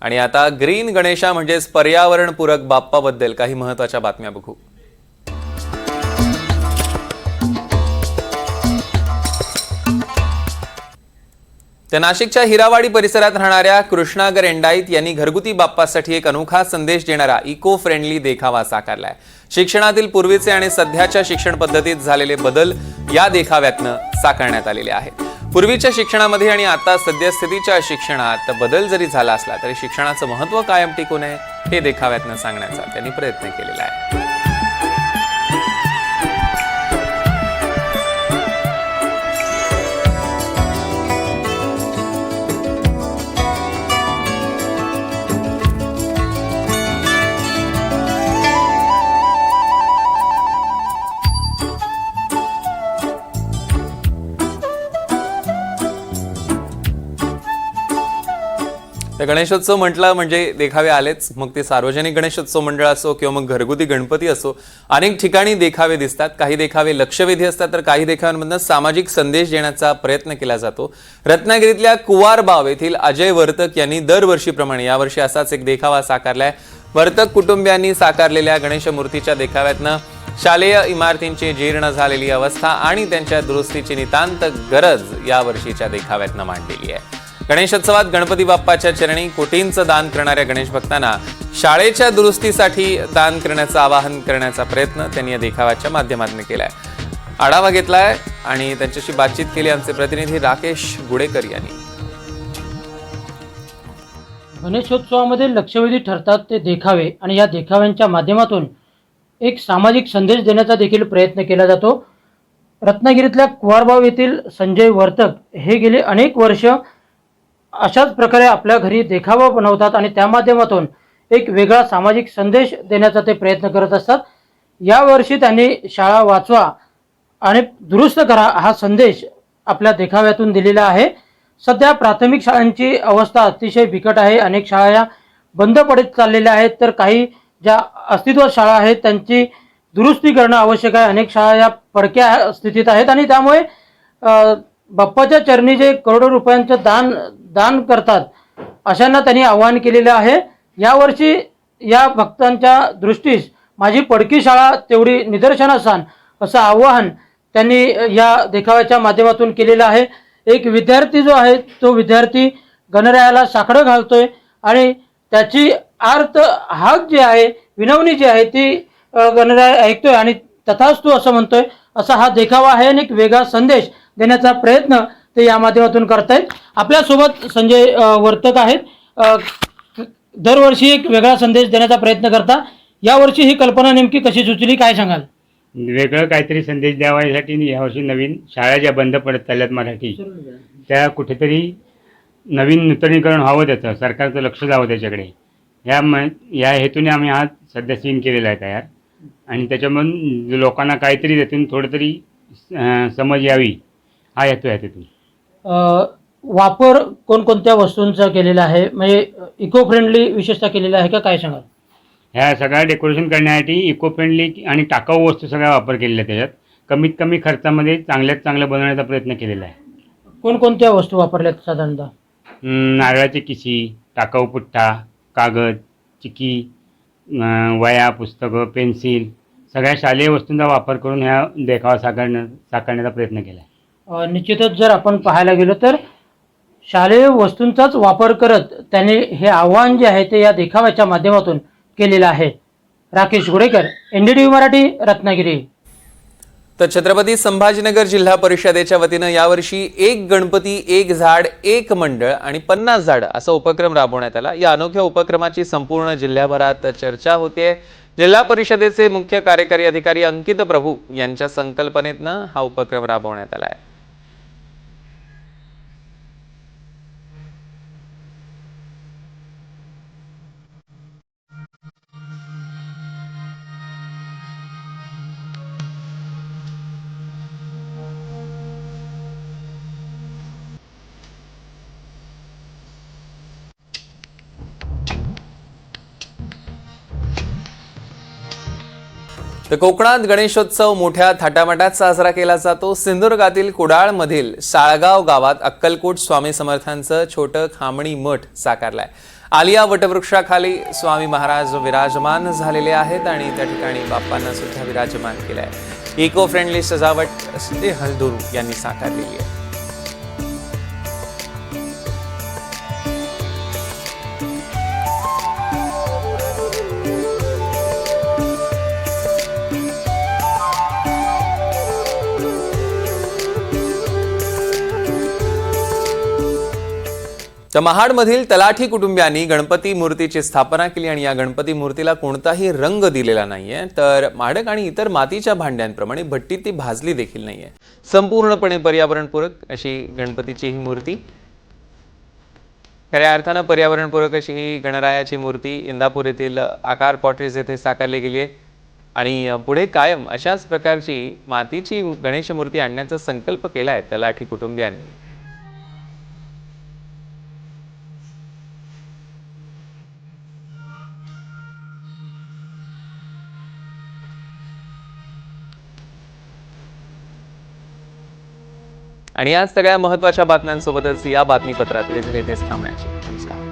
आणि आता ग्रीन गणेशा म्हणजेच पर्यावरणपूरक बाप्पाबद्दल काही महत्त्वाच्या बातम्या बघू. तर नाशिकच्या हिरावाडी परिसरात राहणाऱ्या कृष्णागर एंडाईत यांनी घरगुती बाप्पासाठी एक अनोखा संदेश देणारा इको फ्रेंडली देखावा साकारलाय. शिक्षणातील पूर्वीचे आणि सध्याच्या शिक्षण पद्धतीत झालेले बदल या देखाव्यातनं साकारण्यात आलेले आहेत. पूर्वीच्या शिक्षणामध्ये आणि आता सद्यस्थितीच्या शिक्षणात बदल जरी झाला असला तरी शिक्षणाचं महत्त्व कायम टिकून आहे हे देखाव्यातनं सांगण्याचा त्यांनी प्रयत्न केलेला आहे. तर गणेशोत्सव म्हटलं म्हणजे देखावे आलेच. मग ते सार्वजनिक गणेशोत्सव मंडळ असो किंवा मग घरगुती गणपती असो अनेक ठिकाणी देखावे दिसतात. काही देखावे लक्षवेधी असतात तर काही देखाव्यांमधनं सामाजिक संदेश देण्याचा प्रयत्न केला जातो. रत्नागिरीतल्या कुवारबाव येथील अजय वर्तक यांनी दरवर्षीप्रमाणे यावर्षी असाच एक देखावा साकारलाय. वर्तक कुटुंबियांनी साकारलेल्या गणेश मूर्तीच्या देखाव्यातनं शालेय इमारतींची जीर्ण झालेली अवस्था आणि त्यांच्या दुरुस्तीची नितांत गरज या वर्षीच्या देखाव्यातनं मांडलेली आहे. गणेशोत्सवात गणपती बाप्पाच्या चरणी कोटींचं दान करणाऱ्या गणेश भक्तांना शाळेच्या दुरुस्तीसाठी दान करण्याचं आवाहन करण्याचा प्रयत्न त्यांनी या देखाव्याच्या माध्यमातून केलाय. आढावा घेतलाय आणि त्यांच्याशी बातचीत केली आमचे प्रतिनिधी राकेश गुडेकर यांनी. गणेशोत्सवामध्ये लक्षवेधी ठरतात ते देखावे आणि या देखाव्यांच्या माध्यमातून एक सामाजिक संदेश देण्याचा देखील प्रयत्न केला जातो. रत्नागिरीतल्या कुवारबाव येथील संजय वर्तक हे गेले अनेक वर्ष अशाच प्रकारे आपल्या घरी देखावा बनवतात आणि त्या माध्यमातून एक वेगळा सामाजिक संदेश देण्याचा ते प्रयत्न करत असतात. यावर्षी त्यांनी शाळा वाचवा आणि दुरुस्त करा हा संदेश आपल्या देखाव्यातून दिलेला आहे. सध्या प्राथमिक शाळांची अवस्था अतिशय बिकट आहे. अनेक शाळा या बंद पडत चाललेल्या आहेत. तर काही ज्या अस्तित्वात शाळा आहेत त्यांची दुरुस्ती करणं आवश्यक आहे. अनेक शाळा या पडक्या स्थितीत आहेत आणि त्यामुळे बाप्पाच्या चरणी जे करोडो रुपयांचं दान दान करतात अशांना त्यांनी आवाहन केलेलं आहे. यावर्षी या भक्तांच्या दृष्टीस माझी पडकी शाळा तेवढी निदर्शनास आण असं आवाहन त्यांनी या देखाव्याच्या माध्यमातून केलेलं आहे. एक विद्यार्थी जो आहे तो विद्यार्थी गणरायाला साखडं घालतोय आणि त्याची आर्त हाक जी आहे विनवणी जी आहे ती गणराय ऐकतोय आणि तथाच तू असं म्हणतोय. असा हा देखावा आहे आणि एक वेगळा संदेश देण्याचा प्रयत्न ते या माध्यमातून करतायत. आपल्यासोबत संजय वर्तक आहेत. दरवर्षी एक वेगळा संदेश देण्याचा प्रयत्न करता. यावर्षी ही कल्पना नेमकी कशी सुचली काय सांगाल? वेगळं काहीतरी संदेश द्यावा यासाठी यावर्षी नवीन शाळा ज्या बंद पडत चालल्यात मराठी त्या कुठेतरी नवीन नूतनीकरण व्हावं त्याचं सरकारचं लक्ष जावं त्याच्याकडे. या म या हेतूने आम्ही हा सध्या सीन केलेला आहे तयार. आणि त्याच्यामधून लोकांना काहीतरी त्यातून थोडं तरी समज यावी. हा हेतू आहे अ, वापर कोणकोणत्या वस्तूंचा केलेला आहे? म्हणजे इको फ्रेंडली विशेषतः केलेला आहे का? काय सांगाल? ह्या सगळ्या डेकोरेशन करण्यासाठी इको फ्रेंडली आणि टाकाऊ वस्तू सगळा वापर केलेला आहे त्याच्यात. कमीत कमी खर्चामध्ये चांगल्यात चांगलं बनवण्याचा प्रयत्न केलेला आहे. कोणकोणत्या वस्तू वापरल्यात साधारणतः? अं, नारळाची किशी टाकाऊ पुठ्ठा कागद चिकी अं, वया पुस्तकं पेन्सिल सगळ्या शालेय वस्तूंचा वापर करून ह्या देखावा साकारण्या साकारण्याचा प्रयत्न केला आहे. निश्चितच जर आपण पाहायला गेलो तर शालेय वस्तूंचाच वापर करत त्यांनी हे आव्हान जे आहे ते या देखाव्याच्या माध्यमातून केलेलं आहे. Rakesh Gudekar N D Marathi Ratnagiri. तर छत्रपती संभाजीनगर जिल्हा परिषदेच्या वतीनं यावर्षी एक गणपती एक झाड एक मंडळ आणि पन्नास झाड असा उपक्रम राबवण्यात आला. या अनोख्या उपक्रमाची संपूर्ण जिल्ह्याभरात चर्चा होते. जिल्हा परिषदेचे मुख्य कार्यकारी अधिकारी अंकित प्रभू यांच्या संकल्पनेतनं हा उपक्रम राबवण्यात आला आहे. तर कोकणात गणेशोत्सव मोठ्या थाटामाटात साजरा केला जातो. सिंधुदुर्गातील कुडाळमधील साळगाव गावात अक्कलकोट स्वामी समर्थांचं छोटं खामणी मठ साकारलाय. आलिया वटवृक्षाखाली स्वामी महाराज विराजमान झालेले आहेत आणि त्या ठिकाणी बाप्पांना सुद्धा विराजमान केलं आहे इको फ्रेंडली सजावट स्नेहल हलदुरू यांनी साकारलेली आहे. तर महाडमधील तलाठी कुटुंबियांनी गणपती मूर्तीची स्थापना केली आणि या गणपती मूर्तीला कोणताही रंग दिलेला नाहीये. तर माडक आणि इतर मातीच्या भांड्यांप्रमाणे भट्टीत ती भाजली देखील नाहीये. संपूर्णपणे पर्यावरणपूरक अशी गणपतीची ही मूर्ती. खऱ्या अर्थानं पर्यावरणपूरक अशी ही गणरायाची मूर्ती इंदापूर येथील आकार पॉटरीज येथे साकारली गेली आहे. आणि पुढे कायम अशाच प्रकारची मातीची गणेश मूर्ती आणण्याचा संकल्प केला आहे तलाठी कुटुंबियांनी. आणि या सगळ्या महत्त्वाच्या बातम्यांसोबतच या बातमीपत्रात थांबण्याची. नमस्कार.